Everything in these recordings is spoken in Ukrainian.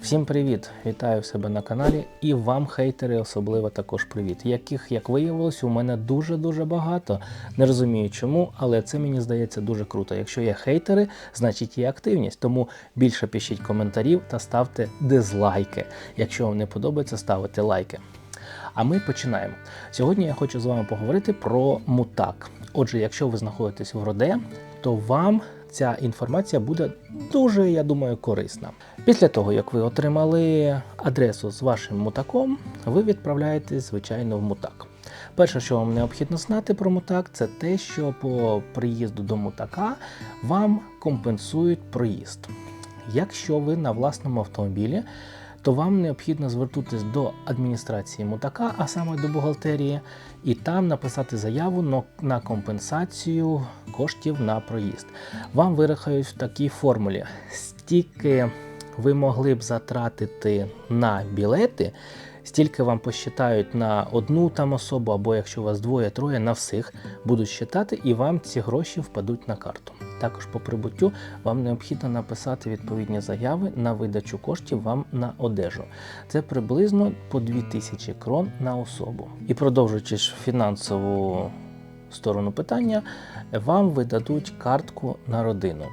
Всім привіт! Вітаю себе на каналі і вам, хейтери, особливо також привіт, яких, як виявилось, у мене дуже-дуже багато. Не розумію чому, але це мені здається дуже круто. Якщо є хейтери, значить є активність. Тому більше пишіть коментарів та ставте дизлайки. Якщо вам не подобається, ставите лайки. А ми починаємо. Сьогодні я хочу з вами поговорити про мутак. Отже, якщо ви знаходитесь в Роде, то вам ця інформація буде дуже, я думаю, корисна. Після того, як ви отримали адресу з вашим мутаком, ви відправляєтесь, звичайно, в мутак. Перше, що вам необхідно знати про мутак, це те, що по приїзду до мутака вам компенсують проїзд. Якщо ви на власному автомобілі, то вам необхідно звернутися до адміністрації мутака, а саме до бухгалтерії, і там написати заяву на компенсацію коштів на проїзд. Вам вирахають в такій формулі, стільки ви могли б затратити на білети, стільки вам посчитають на одну там особу, або якщо у вас двоє-троє, на всіх будуть считати, і вам ці гроші впадуть на карту. Також по прибуттю вам необхідно написати відповідні заяви на видачу коштів вам на одежу. Це приблизно по 2000 крон на особу. І продовжуючи фінансову сторону питання, вам видадуть картку на родину.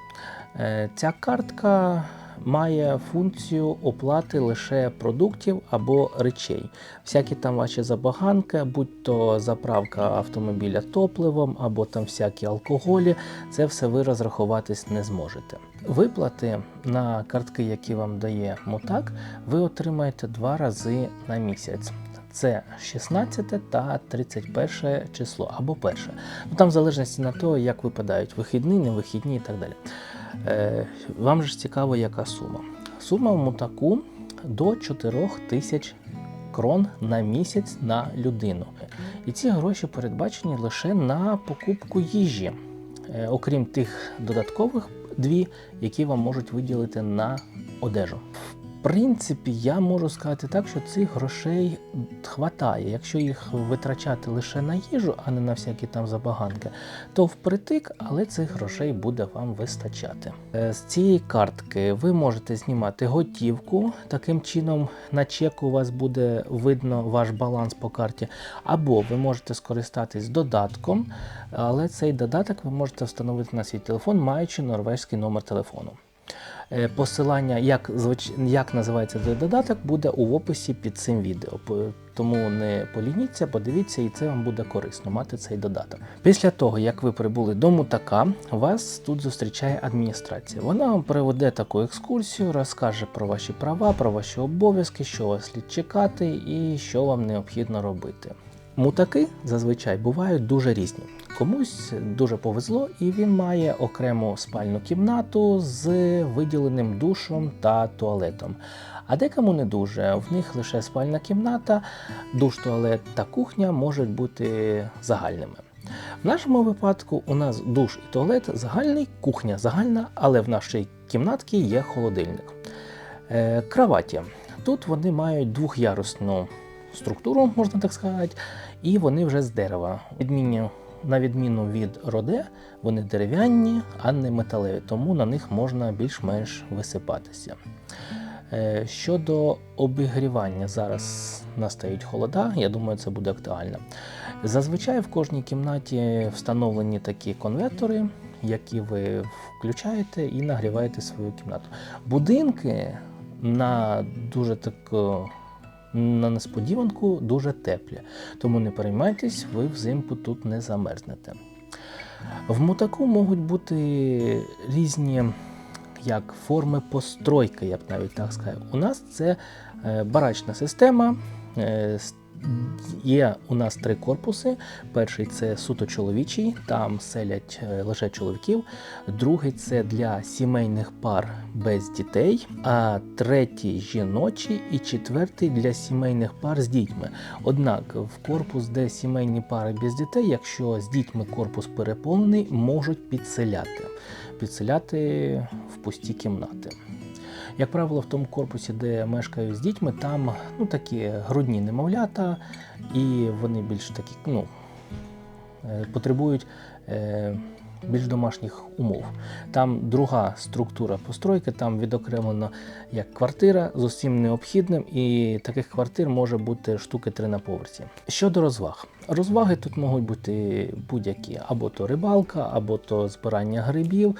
Е, Ця картка має функцію оплати лише продуктів або речей. Всякі там ваші забаганки, будь то заправка автомобіля топливом або там всякі алкоголі, це все ви розрахуватись не зможете. Виплати на картки, які вам дає Мутак, ви отримаєте два рази на місяць. Це 16 та 31 число або перше. Ну там в залежності на те, як випадають вихідні, невихідні і так далі. Е, вам же ж цікаво, яка сума. Сума в мутаку до 4 тисяч крон на місяць на людину. І ці гроші передбачені лише на покупку їжі, е, окрім тих додаткових дві, які вам можуть виділити на одежу. Принципі, я можу сказати так, що цих грошей хватає. Якщо їх витрачати лише на їжу, а не на всякі там забаганки, то впритик, але цих грошей буде вам вистачати. Е, З цієї картки ви можете знімати готівку. Таким чином, на чеку у вас буде видно ваш баланс по карті, або ви можете скористатись додатком, але цей додаток ви можете встановити на свій телефон, маючи норвезький номер телефону. Е, Посилання, як, як називається цей додаток, буде у описі під цим відео. Тому не полініться, подивіться, і це вам буде корисно мати цей додаток. Після того, як ви прибули до мутака, вас тут зустрічає адміністрація. Вона вам проведе таку екскурсію, розкаже про ваші права, про ваші обов'язки, що вас слід чекати і що вам необхідно робити. Мутаки зазвичай бувають дуже різні. Комусь дуже повезло, і він має окрему спальну кімнату з виділеним душом та туалетом. А декому не дуже. В них лише спальна кімната, душ, туалет та кухня можуть бути загальними. В нашому випадку у нас душ і туалет загальний, кухня загальна, але в нашій кімнатці є холодильник. Е, кроваті. Тут вони мають двохярусну структуру, можна так сказати, і вони вже з дерева. Відмінні, на відміну від роде, вони дерев'яні, а не металеві, тому на них можна більш-менш висипатися. Е, Щодо обігрівання, зараз настають холода, я думаю, це буде актуально. Зазвичай в кожній кімнаті встановлені такі конвертори, які ви включаєте і нагріваєте свою кімнату. Будинки на дуже таку на несподіванку дуже теплі, тому не переймайтесь, ви взимку тут не замерзнете. В мутаку можуть бути різні як форми постройки, я б навіть так сказав. У нас це е, барачна система. Є у нас три корпуси. Перший це суто чоловічий, там селять е, лише чоловіків. Другий це для сімейних пар без дітей, а третій жіночий і четвертий для сімейних пар з дітьми. Однак в корпус, де сімейні пари без дітей, якщо з дітьми корпус переповнений, можуть підселяти. Підселяти в пусті кімнати. Як правило, в тому корпусі, де мешкають з дітьми, там ну, такі грудні немовлята, і вони більш такі, ну, е, потребують е, більш домашніх умов. Там друга структура постройки, там відокремлено як квартира з усім необхідним, і таких квартир може бути штуки три на поверсі. Щодо розваг. Розваги тут можуть бути будь-які: або то рибалка, або то збирання грибів,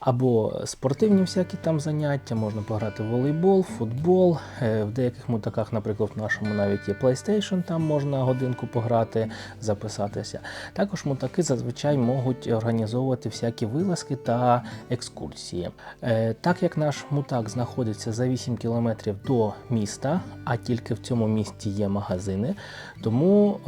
або спортивні всякі там заняття. Можна пограти в волейбол, футбол. Е, В деяких мутаках, наприклад, в нашому навіть є PlayStation, там можна годинку пограти, записатися. Також мутаки зазвичай можуть організовувати всякі вилазки та екскурсії. Е, Так як наш мутак знаходиться за 8 кілометрів до міста, а тільки в цьому місті є магазини, тому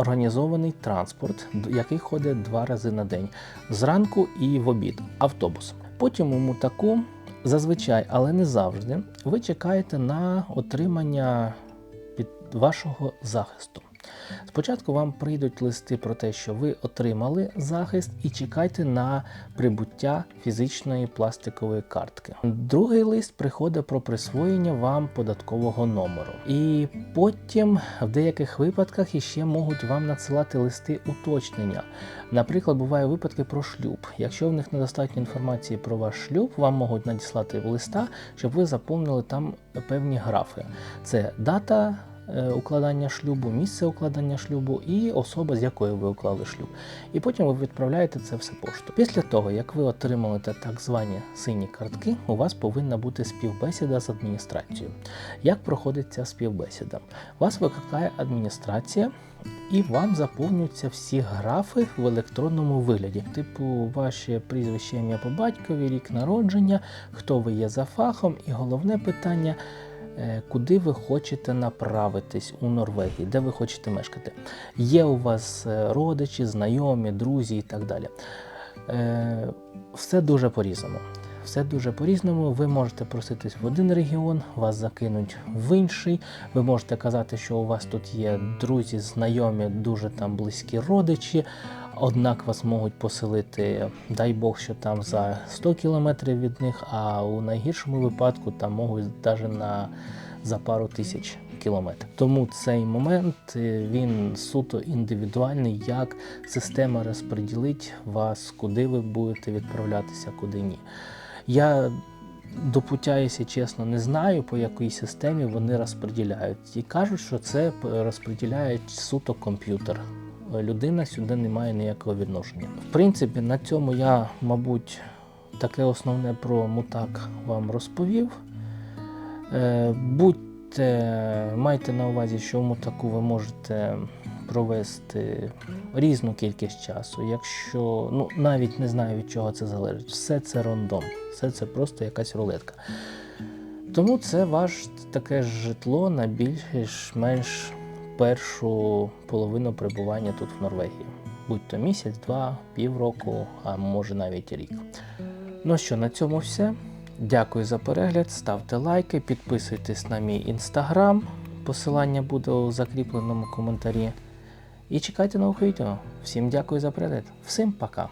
організований транспорт, який ходить два рази на день зранку і в обід автобус. Потім у мутаку зазвичай, але не завжди, ви чекаєте на отримання від вашого захисту. Спочатку вам прийдуть листи про те, що ви отримали захист, і чекайте на прибуття фізичної пластикової картки. Другий лист приходить про присвоєння вам податкового номеру. І потім в деяких випадках іще можуть вам надсилати листи уточнення. Наприклад, бувають випадки про шлюб. Якщо в них недостатньо інформації про ваш шлюб, вам можуть надіслати листа, щоб ви заповнили там певні графи. Це дата укладання шлюбу, місце укладання шлюбу і особа, з якою ви уклали шлюб. І потім ви відправляєте це все пошту. Після того, як ви отримаєте так звані сині картки, у вас повинна бути співбесіда з адміністрацією. Як проходить ця співбесіда? Вас викликає адміністрація. І вам заповнюються всі графи в електронному вигляді, типу ваше прізвище ім'я по батькові, рік народження, хто ви є за фахом, і головне питання, е, куди ви хочете направитись у Норвегії, де ви хочете мешкати. Є у вас е, родичі, знайомі, друзі і так далі. Е, Все дуже по-різному. Все дуже по-різному. Ви можете проситись в один регіон, вас закинуть в інший. Ви можете казати, що у вас тут є друзі, знайомі, дуже там близькі родичі. Однак вас можуть поселити, дай Бог, що там за 100 кілометрів від них, а у найгіршому випадку там можуть навіть на за пару тисяч кілометрів. Тому цей момент е, він суто індивідуальний, як система розподілить вас, куди ви будете відправлятися, куди ні. Я до пуття, якщо чесно, не знаю, по якій системі вони розподіляють. І кажуть, що це розподіляє суто комп'ютер. Людина сюди не має ніякого відношення. В принципі, на цьому я, мабуть, таке основне про мутак вам розповів. Е, Будьте, майте на увазі, що в мутаку ви можете провести різну кількість часу. Якщо ну навіть не знаю від чого це залежить, все це рандом, все це просто якась рулетка. Тому це ваш таке житло на більш-менш першу половину перебування тут в Норвегії. Будь то місяць, два, півроку, а може навіть рік. Ну що, на цьому все. Дякую за перегляд, ставте лайки, підписуйтесь на мій інстаграм. Посилання буде у закріпленому коментарі. І чекайте нових відео. Всім дякую за перегляд. Всім пока!